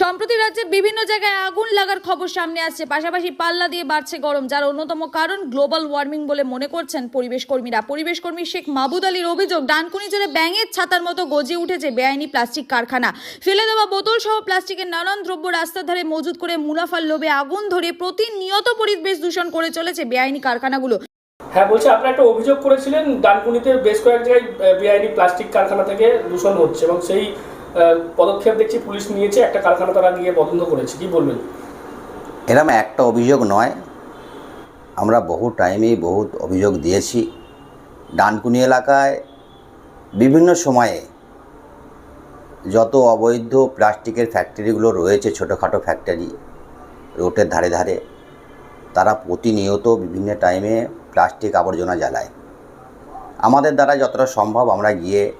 সম্প্রতি রাজ্যের বিভিন্ন জায়গায় আগুন লাগার খবর সামনে আসছে। পাশাপাশি পাল্লা দিয়ে বাড়ছে গরম, যার অন্যতম কারণ গ্লোবাল ওয়ার্মিং বলে মনে করছেন পরিবেশ কর্মীরা। পরিবেশ কর্মী শেখ মাহবুদ আলীর অভিযোগ, ডানকুনি জুড়ে ব্যাঙের ছাতার মতো গজে উঠেছে বেআইনি প্লাস্টিক কারখানা। ফেলে দেওয়া বোতল সহ প্লাস্টিকের নানান দ্রব্য রাস্তার ধারে মজুত করে মুনাফার লোভে আগুন ধরে প্রতিনিয়ত পরিবেশ দূষণ করে চলেছে বেআইনি কারখানাগুলো। হ্যাঁ বলছি, আপনারা একটা অভিযোগ করেছিলেন, ডানকুনিতে বেশ কয়েক জায়গায় বেআইনি প্লাস্টিক কারখানা থেকে দূষণ হচ্ছে এবং সেই পদক্ষেপ দেখছি পুলিশ নিয়েছে, একটা কারখানা তারা গিয়ে বন্ধ করেছে। কি বলবেন? এরম একটা অভিযোগ নয়। আমরা বহু টাইমেই বহুত অভিযোগ দিয়েছি। ডানকুনি এলাকায় বিভিন্ন সময়ে যত অবৈধ প্লাস্টিকের ফ্যাক্টরিগুলো রয়েছে, ছোটোখাটো ফ্যাক্টরি রোডের ধারে ধারে, তারা প্রতিনিয়ত বিভিন্ন টাইমে প্লাস্টিক আবর্জনা জ্বালায়। আমাদের দ্বারা যতটা সম্ভব আমরা গিয়ে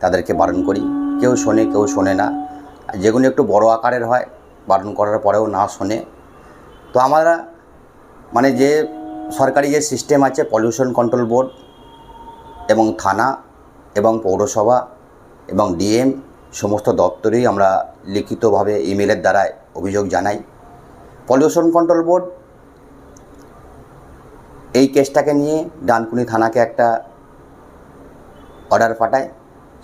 তাদেরকে বারণ করি। কেউ শোনে কেউ শোনে না। যেগুলো একটু বড় আকারের হয়, বারণ করার পরেও না শোনে। তো আমরা মানে যে সরকারি যে সিস্টেম আছে পলিউশন কন্ট্রোল বোর্ড এবং থানা এবং পৌরসভা এবং ডিএম সমস্ত দপ্তরেই আমরা লিখিতভাবে ইমেলের দ্বারায় অভিযোগ জানাই। পলিউশন কন্ট্রোল বোর্ড এই কেসটাকে নিয়ে ডানকুনি থানাকে একটা অর্ডার পাঠায়।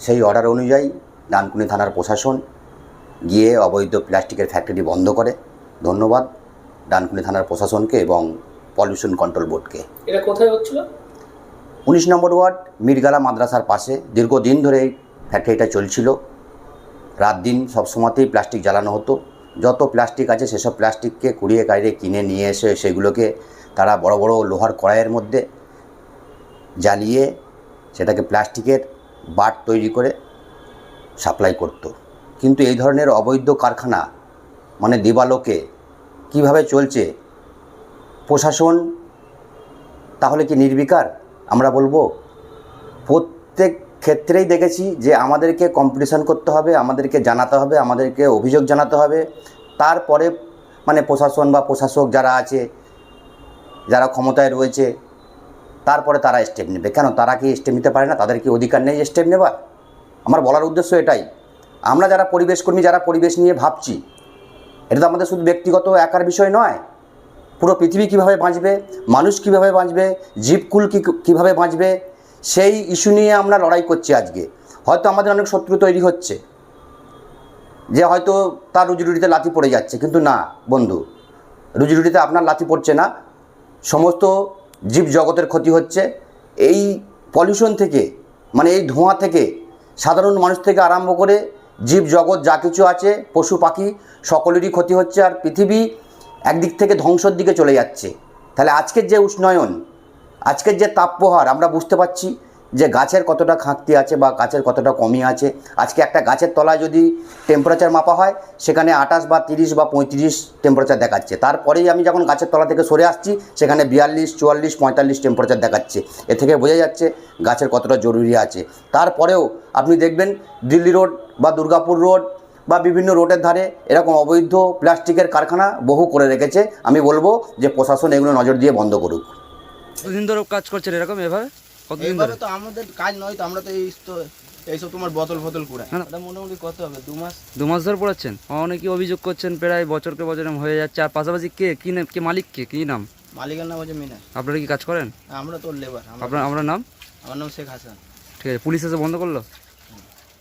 সেই অর্ডার অনুযায়ী ডানকুনি থানার প্রশাসন গিয়ে অবৈধ প্লাস্টিকের ফ্যাক্টরি বন্ধ করে। ধন্যবাদ ডানকুনি থানার প্রশাসনকে এবং পলিউশন কন্ট্রোল বোর্ডকে। এটা কোথায় হচ্ছিল? উনিশ নম্বর ওয়ার্ড মিরগালা মাদ্রাসার পাশে। দীর্ঘদিন ধরে এই ফ্যাক্টরিটা চলছিল। রাত দিন সবসময়তেই প্লাস্টিক জ্বালানো হতো। যত প্লাস্টিক আছে সেসব প্লাস্টিককে কুড়িয়ে কাড়িয়ে কিনে নিয়ে এসে সেগুলোকে তারা বড় বড় লোহার কড়াইয়ের মধ্যে জ্বালিয়ে সেটাকে প্লাস্টিকের বাট তৈরি করে সাপ্লাই করতো। কিন্তু এই ধরনের অবৈধ কারখানা মানে দিবালোকে কীভাবে চলছে? প্রশাসন তাহলে কি নির্বিকার? আমরা বলব, প্রত্যেক ক্ষেত্রেই দেখেছি যে আমাদেরকে কম্পিটিশন করতে হবে, আমাদেরকে জানাতে হবে, আমাদেরকে অভিযোগ জানাতে হবে। তারপরে মানে প্রশাসন বা প্রশাসক যারা আছে, যারা ক্ষমতায় রয়েছে, তারপরে তারা স্টেপ নেবে। কেন? তারা কি স্টেপ নিতে পারে না? তাদের কি অধিকার নেই স্টেপ নেবার? আমার বলার উদ্দেশ্য এটাই। আমরা যারা পরিবেশ কর্মী, যারা পরিবেশ নিয়ে ভাবছি, এটা তো আমাদের শুধু ব্যক্তিগত একার বিষয় নয়। পুরো পৃথিবী কীভাবে বাঁচবে, মানুষ কীভাবে বাঁচবে জীবকুল কী কীভাবে বাঁচবে, সেই ইস্যু নিয়ে আমরা লড়াই করছি আজকে। হয়তো আমাদের অনেক শত্রু তৈরি হচ্ছে, যে হয়তো তার রুজিরুটিতে লাথি পড়ে যাচ্ছে, কিন্তু না, বন্ধু। রুজিরুটিতে আপনার লাথি পড়ছে না, সমস্ত জীব জগতের ক্ষতি হচ্ছে। এই পলিউশন থেকে মানে এই ধোঁয়া থেকে সাধারণ মানুষ থেকে আরম্ভ করে জীব জগৎ যা কিছু আছে, পশু, পাখি, সকলেরই ক্ষতি হচ্ছে আর পৃথিবী একদিক থেকে ধ্বংসর দিকে চলে যাচ্ছে। তাহলে আজকের যে উষ্ণয়ন, আজকের যে তাপপ্রহার আমরা বুঝতে পারছি যে গাছের কতটা খাঁকতি আছে বা গাছের কতটা কমি আছে। আজকে একটা গাছের তলায় যদি টেম্পারেচার মাপা হয়, সেখানে আঠাশ বা তিরিশ বা পঁয়ত্রিশ টেম্পারেচার দেখাচ্ছে। তারপরেই আমি যখন গাছের তলা থেকে সরে আসছি, সেখানে বিয়াল্লিশ, চুয়াল্লিশ, পঁয়তাল্লিশ টেম্পারেচার দেখাচ্ছে। এ থেকে বোঝা যাচ্ছে গাছের কতটা জরুরি আছে। তারপরেও আপনি দেখবেন দিল্লি রোড বা দুর্গাপুর রোড বা বিভিন্ন রোডের ধারে এরকম অবৈধ প্লাস্টিকের কারখানা বহু করে রেখেছে। আমি বলব যে প্রশাসন এগুলো নজর দিয়ে বন্ধ করুক। কাজ করছেন এরকম এভাবে? কতদিন ধরে? তো আমাদের কাজ নয় তো আমরা তো এই তো এইসব তোমার বোতল ফতল। এটা মোটামুটি কত হবে দু মাস। দু মাস ধরে পড়াচ্ছেন? অনেকে অভিযোগ করছেন প্রায় বছরকে বছর হয়ে যাচ্ছে। আর পাশাপাশি কে কি নাম কে মালিক কে? কি নাম? মালিকের নাম হচ্ছে মিনা আপনারা কি কাজ করেন? আমরা তো লেবার আপনার আপনার নাম? আমার নাম শেখ হাসান। ঠিক আছে পুলিশ এসে বন্ধ করল?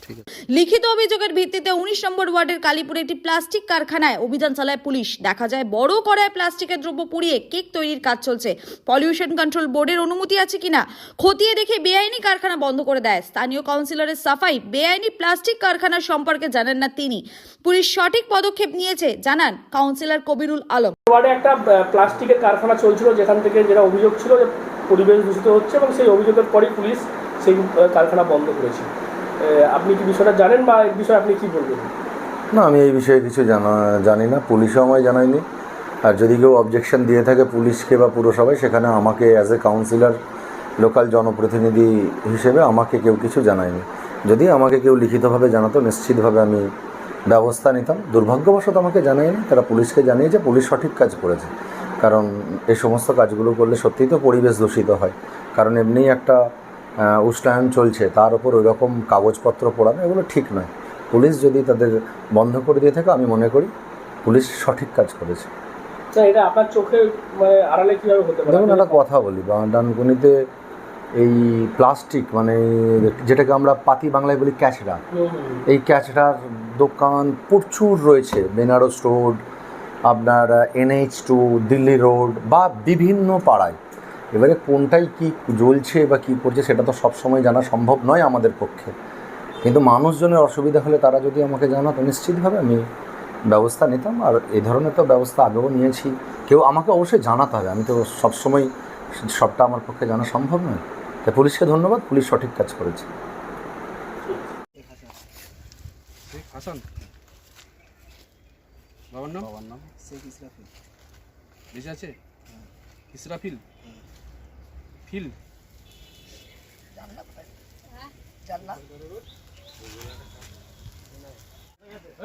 ঠিক আছে। লিখিত অভিযোগের ভিত্তিতে উনিশ নম্বর ওয়ার্ডের কালীপুরে একটি প্লাস্টিক কারখানায় অভিযান চালায় পুলিশ। দেখা যায় বড় কড়ায় প্লাস্টিকের দ্রব্য পুড়িয়ে কেক তৈরির কাজ চলছে। পলিউশন কন্ট্রোল বোর্ডের অনুমতি আছে কিনা খতিয়ে দেখে বেআইনি কারখানা বন্ধ করে দেয়। স্থানীয় কাউন্সিলরের সাফাই বেআইনি প্লাস্টিক কারখানা সম্পর্কে জানেন না তিনি। পুলিশ সঠিক পদক্ষেপ নিয়েছে জানান কাউন্সিলর কবিরুল আলম। ওয়ার্ডে একটা প্লাস্টিকের কারখানা চলছিল যেখান থেকে যেটা অভিযোগ ছিল যে পরিবেশ দূষিত হচ্ছে এবং সেই অভিযোগের পরেই পুলিশ সেই কারখানা বন্ধ করেছে। আপনি কি বিষয়টা জানেন বা এই বিষয়ে আপনি কি বলবেন? না, আমি এই বিষয়ে কিছু জানা, জানি না। পুলিশও আমায় জানায়নি। আর যদি কেউ অবজেকশন দিয়ে থাকে পুলিশকে বা পুরসভায়, সেখানে আমাকে অ্যাজ এ কাউন্সিলর লোকাল জনপ্রতিনিধি হিসেবে আমাকে কেউ কিছু জানায়নি। যদি আমাকে কেউ লিখিতভাবে জানাতো, নিশ্চিতভাবে আমি ব্যবস্থা নিতাম। দুর্ভাগ্যবশত আমাকে জানায়নি। তারা পুলিশকে জানিয়েছে, পুলিশ সঠিক কাজ করেছে। কারণ এই সমস্ত কাজগুলো করলে সত্যিই তো পরিবেশ দূষিত হয়। কারণ এমনিই একটা উষ্ণায়ন চলছে তার উপর ওই রকম কাগজপত্র পড়ানো এগুলো ঠিক নয়। পুলিশ যদি তাদের বন্ধ করে দিয়ে থাকে আমি মনে করি পুলিশ সঠিক কাজ করেছে। না এটা আপনার চোখে মানে আড়ালে কীভাবে হতে পারে? দেখুন একটা কথা বলি বা ডানকুনিতে এই প্লাস্টিক মানে যেটাকে আমরা পাতি বাংলায় বলি ক্যাচড়া এই ক্যাচড়ার দোকান প্রচুর রয়েছে বেনারস রোড আপনার N H two Delhi road বা বিভিন্ন পাড়ায়। এবারে কোনটাই কি জ্বলছে বা কি করছে সেটা তো সবসময় জানা সম্ভব নয় আমাদের পক্ষে। কিন্তু মানুষজনের অসুবিধা হলে তারা যদি আমাকে জানাতো নিশ্চিতভাবে আমি ব্যবস্থা নিতাম। আর এই ধরনের তো ব্যবস্থা আগেও নিয়েছি। কেউ আমাকে অবশ্যই জানাতে হবে। আমি তো সবসময় সবটা আমার পক্ষে জানা সম্ভব নয়। তাই পুলিশকে ধন্যবাদ। পুলিশ সঠিক কাজ করেছে। হাসান। বাবার নাম? বাবার নাম? শেখ ইসরাফিল? বেঁচে আছে? ইসরাফিল? ফিল।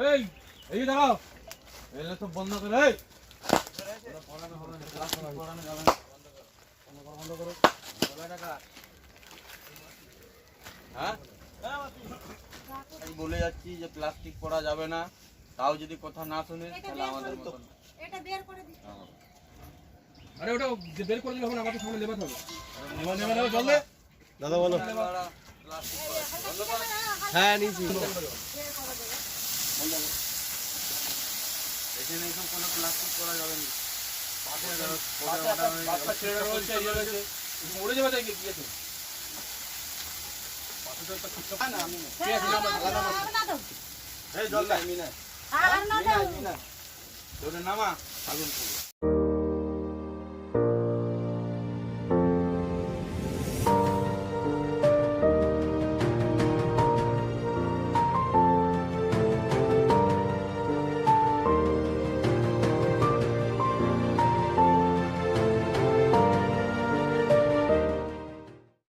এই এই দাঁড়াও। এলে তো বন্ধ করে এই। হ্যাঁ? আমি বলে যাচ্ছি যে প্লাস্টিক পড়া যাবে না তাও যদি কথা না শুনে তাহলে আমাদের মতন আরে ওটা বের করে দিলে হবে না আমাকে সামনে লেবাতে হবে। নেবা নেবা নেবা চল দে। দাদা বলো। হ্যাঁ নিয়েছি। এখানে এইসব কোনো প্লাস্টিক যাবে না। মরে যাবে তাই জল না। আমি না আমি নামা আগুন